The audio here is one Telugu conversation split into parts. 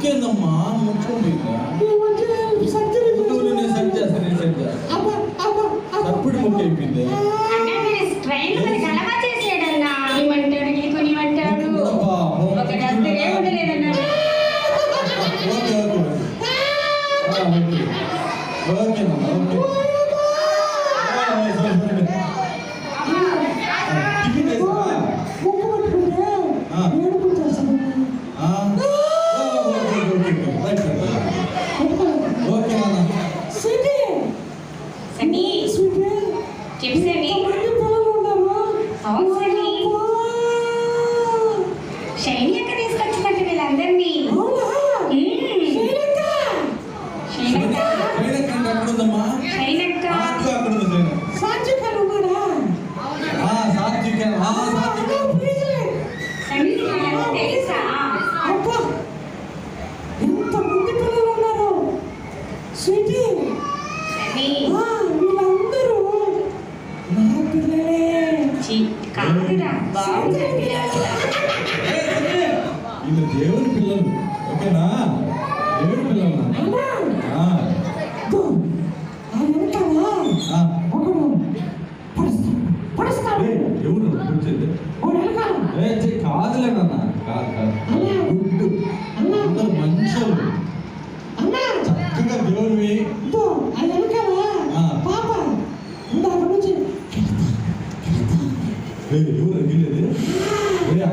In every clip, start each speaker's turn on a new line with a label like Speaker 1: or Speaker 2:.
Speaker 1: ఇంకేందమ్మా? ముట్టుకోండి. నేను సెట్ చేస్తాను నేను సెట్ అయిపోయింది ఓకేనమ్మా ఓకే. Nossa.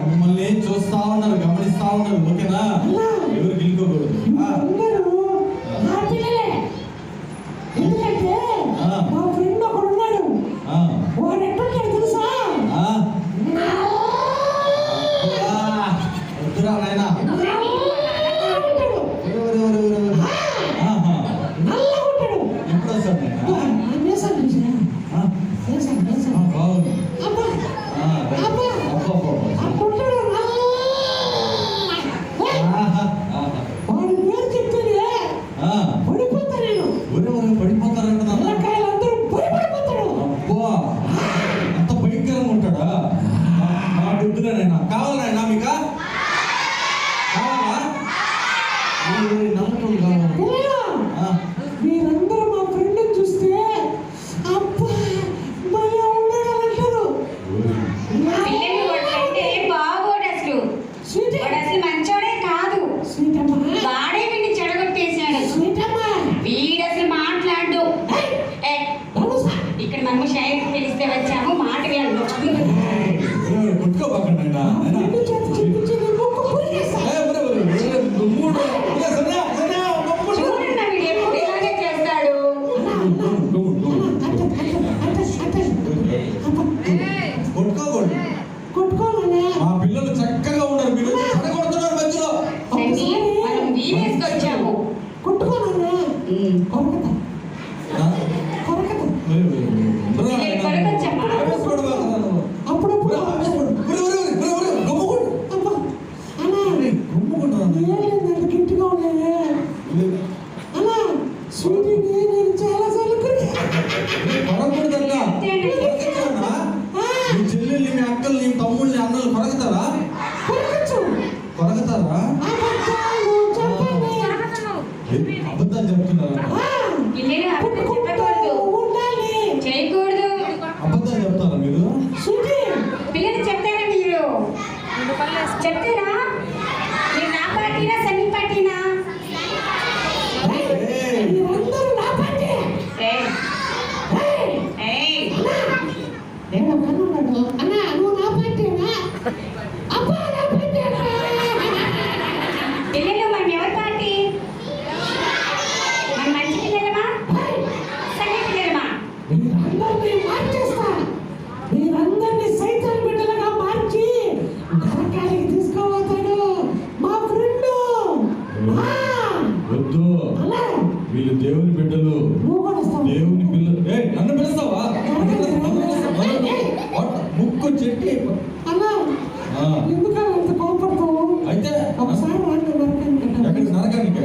Speaker 1: మమ్మల్ని చూస్తా ఉన్నారు గమనిస్తా ఉన్నారు ఓకేనా? ఎవరు గెలుకోకూడదు
Speaker 2: ఎందుకంటే మా
Speaker 1: గుట్టుకోబాకండి ఆయన
Speaker 2: కొరకూడదల్లా
Speaker 1: మీ చెల్లెల్ని మీ అక్కల్ని మీ తమ్ముళ్ళని అన్నలు కొరకుతారా కొరకుతారా
Speaker 2: అబద్ధాలు
Speaker 1: చెప్తున్నారా అబద్ధాలు చెప్తారా మీరు
Speaker 3: చెప్తారా?
Speaker 1: వద్దు. వీళ్ళు దేవుని బిడ్డలు. దేవుని పిల్లలు ఏ నన్ను పిలుస్తావా? ముక్కు చెట్టి అయితే ఎక్కడికి? నరకానికి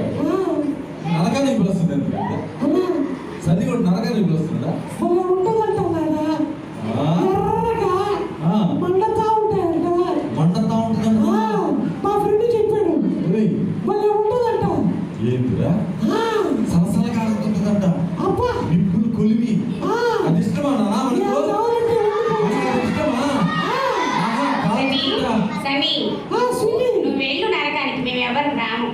Speaker 1: నరకానికి పిలుస్తుంది ఎందుకంటే కూడా నరకానికి పిలుస్తుందా?
Speaker 2: స్వీటీ.
Speaker 3: నువ్వు వెళ్ళు నరకానికి మేము ఎవరు రాము.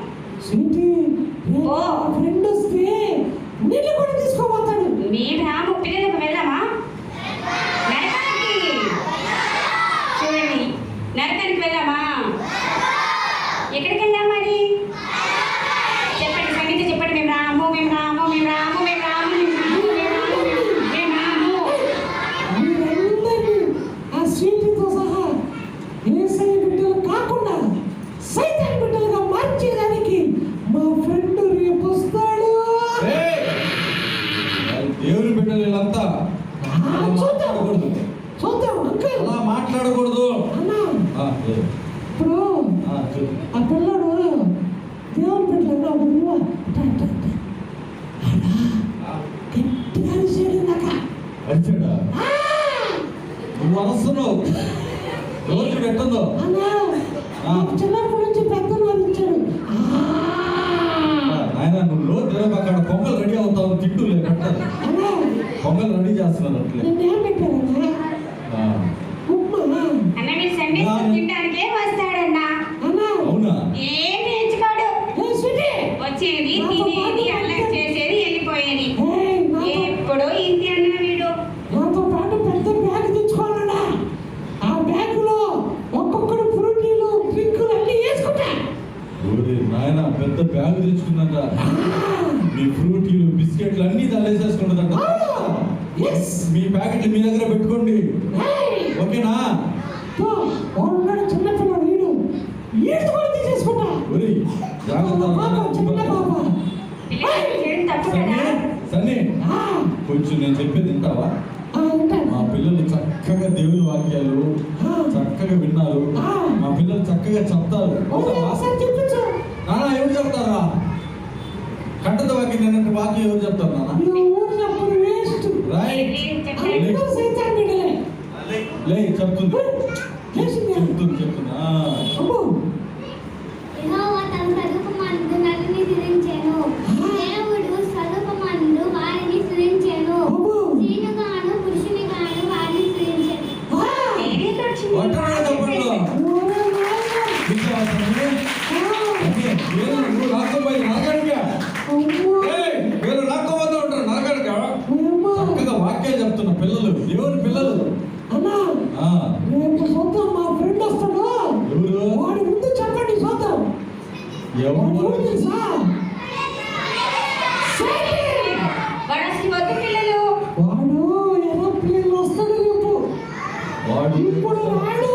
Speaker 3: ఓ.
Speaker 2: ఫ్రెండ్ వస్తే నీళ్ళు కూడా తీసుకోబోతాడు
Speaker 3: మేము రాము పిల్లలకు వెళ్దామా నరకానికి చూడండి నరకానికి వెళ్దామా ఎక్కడికి వెళ్దాం మరి చెప్పండి సంగీత చెప్పండి మేము రాము మేము రాము మేము రాము మేము రాము మేము రాము మేము రాము మేము రాము
Speaker 2: మీరందరినీ ఆ స్వీటీతో సహా ఏసై బిడ్డలు కాకుండా సైతాన్ బిడ్డలుగా మార్చేదానికి మా ఫ్రెండ్ రేపు వస్తాడు
Speaker 1: ఏయ్! దేవుని బిడ్డలు వీళ్ళంతా మాట్లాడకూడదు. అలా మాట్లాడకూడదు.
Speaker 2: ఇప్పుడు
Speaker 1: ఆ,
Speaker 2: పిల్లడు దేవుని బిడ్డలు ఒక విలువ గట్టిగా అరిచాడు ఇందాక.
Speaker 1: వచ్చాడా
Speaker 2: ఆ!
Speaker 1: నువ్వు అనస్తున్నావు రోజు పెట్టదు
Speaker 2: అన్నా
Speaker 1: ఆ.
Speaker 2: నాకు చిన్నప్పటి నుంచి పెద్దలు అరిచాడు ఆ!
Speaker 1: ఆయన నువ్వు రోజు రేపు అక్కడ పొంగల్ రెడీ అవుతావు తిట్టు లేదు పొంగల్ రెడీ చేస్తున్నారు అట్లే మీ ఫ్రూటీలు బిస్కెట్లు అన్ని తల్లేసేసుకుంటుందంట
Speaker 2: ఎస్
Speaker 1: మీ ప్యాకెట్లు మీ దగ్గర పెట్టుకోండి. ఓకేనా? సన్నీ కొంచెం నేను చెప్పేది వింటావా?
Speaker 2: ఉంటాను.
Speaker 1: మా పిల్లలు చక్కగా దేవుని వాక్యాలు చక్కగా విన్నారు. మా పిల్లలు చక్కగా చెప్తారు. ఎవరు చెప్తారా? కంటత వాక్యం ఏంటంటే వాక్యం ఎవరు చెప్తారు నాన్న? రైట్ లే చెప్తుంది. వీళ్ళు రాకపోతూ ఉంటారు
Speaker 2: ఓయమ్మా.
Speaker 1: చక్కగా వాక్యాలు చెప్తున్న పిల్లలు దేవుని పిల్లలు.
Speaker 2: రేపు చూద్దాం మా ఫ్రెండ్ వస్తాడు.
Speaker 1: ఎవరు?
Speaker 2: వాడి ముందు చెప్పండి చూద్దాం ఎవరు?
Speaker 1: ఎవరు
Speaker 2: తెలుసా సైతాన్.
Speaker 3: వాడు అసలు వద్దు పిల్లలు
Speaker 2: వాడు ఏరోప్లేన్ వస్తాడు రేపు
Speaker 1: వాడు
Speaker 2: ఇప్పుడు రాడు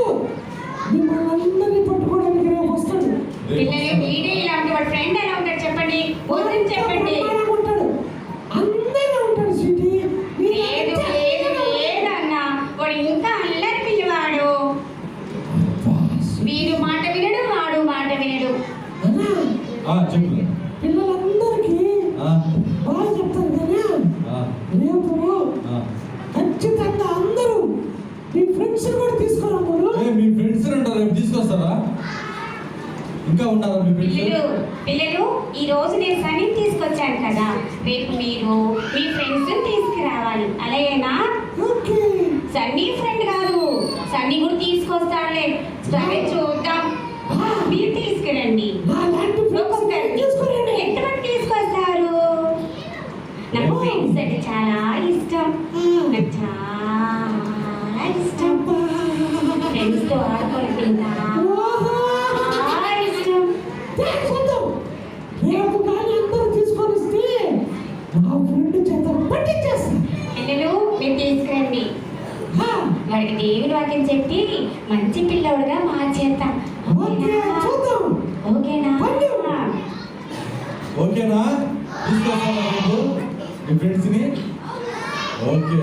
Speaker 2: మిమ్మల్ని అందరినీ పట్టుకోవడానికి రేపు వస్తాడు
Speaker 3: పిల్లలు వీడే ఇలా ఉంటే వాడు ఫ్రెండ్ ఎలా ఉంటాడు చెప్పండి వద్దని చెప్పండి
Speaker 2: బ్రహ్మాండంగా ఉంటాడు అందంగా ఉంటాడు సిటీ
Speaker 3: లేదు లేదు లేదు అన్న వాడు ఇంకా అల్లరి పిల్లవాడు వీడు మాట వినడు వాడు మాట వినడు
Speaker 2: అన్నా
Speaker 1: ఆ చెప్పు.
Speaker 2: పిల్లలందరికీ
Speaker 1: ఆ,
Speaker 2: బాగా చెప్తాను కానీ రేపు. ఖచ్చితంగా అందరూ మీ ఫ్రెండ్స్ కూడా తీసుకురమ్మను
Speaker 1: ఏ, మీ ఫ్రెండ్స్ ఉంటారు? రేపు తీసుకొస్తారా? ఇంకా ఉన్నారా మీ
Speaker 3: పిల్లలు పిల్లలు ఈ రోజు నేను సన్నీ తీసుకొచ్చాను కదా. రేపు మీరు మీ ఫ్రెండ్స్ తీసుకురావాలి. అలాగేనా
Speaker 2: ఓకే.
Speaker 3: సన్నీ ఫ్రెండ్ కాదు. సన్నీ కూడా తీసుకొస్తాడులే. సరే చూద్దాం. మీరు తీసుకురండి
Speaker 2: నా లాంటి ఫ్రెండ్స్
Speaker 3: ఒక్కొక్కరు
Speaker 2: తీసుకురండి
Speaker 3: ఎంతమంది తీసుకొస్తారు నాకు ఫ్రెండ్స్ అంటే చాలా ఇష్టం. నాకు చాలా ఇష్టం. ఫ్రెండ్స్తో ఆడుకొని తింటా చాలా ఇష్టం.
Speaker 2: చూద్దాం రేపు కానీ అందరూ తీసుకొని వస్తే మా ఫ్రెండ్ చేత పట్టించేస్తా
Speaker 3: పిల్లలు మీరు తీసుకురండి.
Speaker 2: హా,
Speaker 3: వాడికి దేవుని వాక్యం చెప్పి మంచి పిల్లవుడుగా
Speaker 2: చూద్దాం.
Speaker 3: ఓకేనా?
Speaker 1: ఓకేనా? తీసుకొస్తారా రేపు మీ ఫ్రెండ్స్ని ఓకే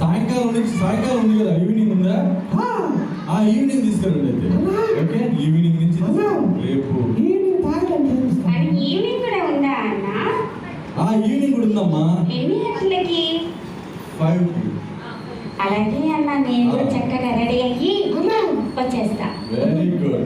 Speaker 1: సాయంకాలం నుంచి సాయంకాలం ఉంది కదా ఈవినింగ్ ఉందా? ఆ ఈవినింగ్ తీసుకురండి అయితే. ఓకే ఈవినింగ్ నుంచి రేపు. ఆ ఈవినింగ్ కూడా ఉందమ్మా. ఫైవ్
Speaker 3: అలాగే అన్న నేను ah. చక్కగా రెడీ అయ్యి వచ్చేస్తా. Very good